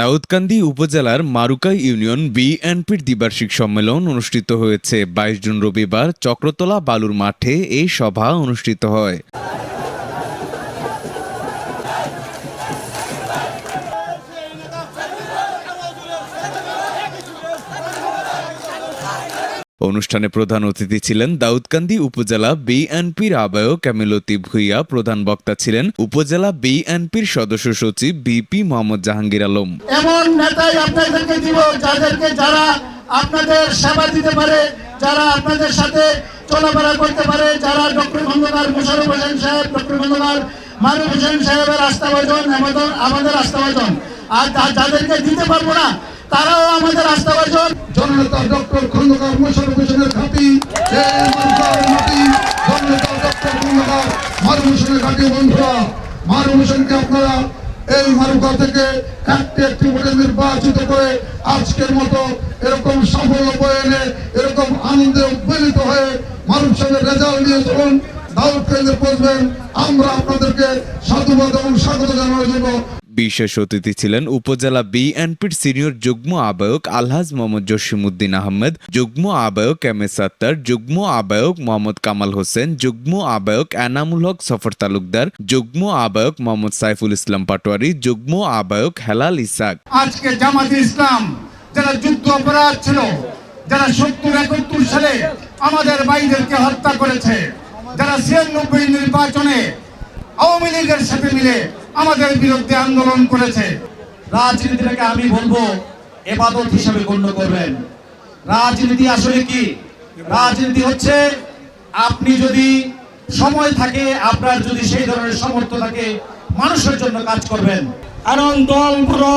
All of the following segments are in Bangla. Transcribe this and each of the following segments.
দাউদকান্দি উপজেলার মারুকা ইউনিয়ন বিএনপির দ্বিবার্ষিক সম্মেলন অনুষ্ঠিত হয়েছে। বাইশ জুন রবিবার চক্রতলা বালুর মাঠে এই সভা অনুষ্ঠিত হয়। অনুষ্ঠানে প্রধান অতিথি ছিলেন দাউদকান্দি উপজেলা বিএনপির আহ্বায়ক ক্যামিলতি ভুইয়া, প্রধান বক্তা ছিলেন উপজেলা বিএনপির সদস্য সচিব বিপি মোহাম্মদ জাহাঙ্গীর আলম। এমন নেতাই আপনাদেরকে দিব যাদেরকে যারা আপনাদের সেবা দিতে পারে, যারা আপনাদের সাথে চলাফেরা করতে পারে, যারা ডক্টর খন্দকার মুশারফ হোসেন সাহেব, ডক্টর খন্দকার মারুফ হোসেন সাহেবের আস্থাভাজন, আমাদের আমাদের আস্থাভাজন। আর যাদেরকে দিতে পারব না তারাও আমাদের আস্থাভাজন জননেতা ডক্টর খন্দকার মোশারফ হোসেনের হোসেনের মারুকা থেকে একটি একটি নির্বাচিত করে আজকের মতো এরকম সাফল্য এনে, এরকম আনন্দে উদ্বেলিত হয়ে মারুফ সাহেবের রেজাল্ট নিয়ে চলুন, দাউদ আমরা আপনাদেরকে সাধুবাদ এবং স্বাগত জানানোর জন্য বিশেষ অতিথি ছিলেন উপজেলা বিএনপির সিনিয়র যুগ্ম আহ্বায়ক আলহাজ মোহাম্মদ জসিমুদ্দিন আহমেদ, যুগ্ম আহ্বায়ক এম এস আত্তার যুগ্ম আহ্বায়ক মোহাম্মদ কামাল হোসেন, যুগ্ম আহ্বায়ক এনামুল হক সফর তালুকদার, যুগ্ম আহ্বায়ক মোহাম্মদ সাইফুল ইসলাম পাটোয়ারি, যুগ্ম আহ্বায়ক হেলাল ইসাক। আজকে জামাতে ইসলাম যারা যুদ্ধ অপরাধ ছিল, যারা সত্তর সালে আমাদের হত্যা করেছে, যারা ছিয়ানব্বই নির্বাচনে আওয়ামী লীগের সাথে মিলে আমাদের বিরুদ্ধে আন্দোলন করেছে। রাজনীতিটাকে আমি বলব এবাদত হিসাবে গণ্য করবেন। রাজনীতি আসলে কি? রাজনীতি হচ্ছে আপনি যদি সময় থাকে, আপনার যদি সেই ধরনের সমর্থ থাকে, মানুষের জন্য কাজ করবেন। কারণ দল বড়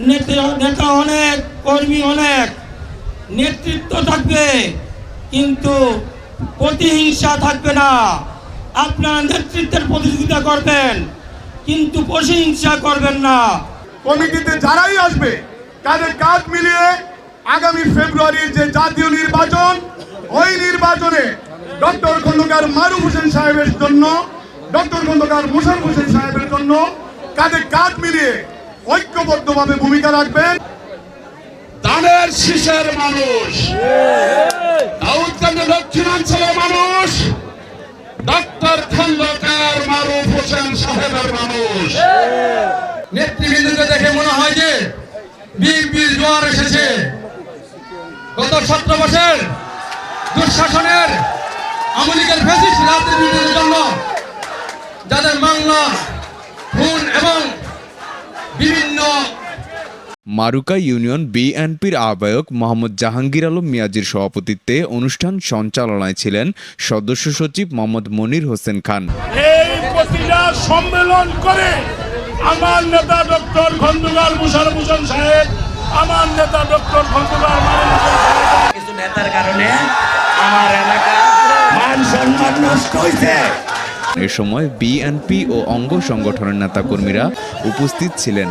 নেতা নেতা অনেক, কর্মী অনেক, নেতৃত্ব থাকবে, কিন্তু প্রতিহিংসা থাকবে না। আপনারা নেতৃত্বের প্রতিযোগিতা করবেন। কিন্তু প্রতিহিংসা করবেন না। কমিটিতে যারাই আসবে তাদের কাজ মিলিয়ে আগামী ফেব্রুয়ারির যে জাতীয় নির্বাচন ওই নির্বাচনে ডক্টর খন্দকার মারুফ হোসেন সাহেবের জন্য ডক্টর খন্দকার মুশারফ হোসেন সাহেবের জন্য কাঁধে কাঁধ মিলিয়ে ঐক্যবদ্ধভাবে ভূমিকা রাখবেন। ধানের শীষের মানুষ দাউদকান্দি দক্ষিণাঞ্চলের মানুষ ডক্টর খন্দকার হোসেন সাহেবের মানুষ। নেতৃবৃন্দকে দেখে মনে হয় যে বিএনপির জোয়ার এসেছে। গত সতেরো বছর দুঃশাসনের আমলিকের ফেসিস রাজনীতির জন্য যাদের মামলা খুন এবং বিভিন্ন মারুকা ইউনিয়ন বিএনপির আহ্বায়ক মোহাম্মদ জাহাঙ্গীর আলম মিয়াজির সভাপতিত্বে অনুষ্ঠান সঞ্চালনায় ছিলেন সদস্য সচিব মোহাম্মদ মনির হোসেন খান। এই সম্মেলন করে আমার নেতা ডক্টর খন্দকার মুশারফ হোসেন সাহেব আমার নেতা ডক্টর খন্দকার সাহেব কিছু নেতার কারণে আমার এলাকা মান সম্মান নষ্ট হয়েছে এ সময় বিএনপি ও অঙ্গ সংগঠনের নেতাকর্মীরা উপস্থিত ছিলেন।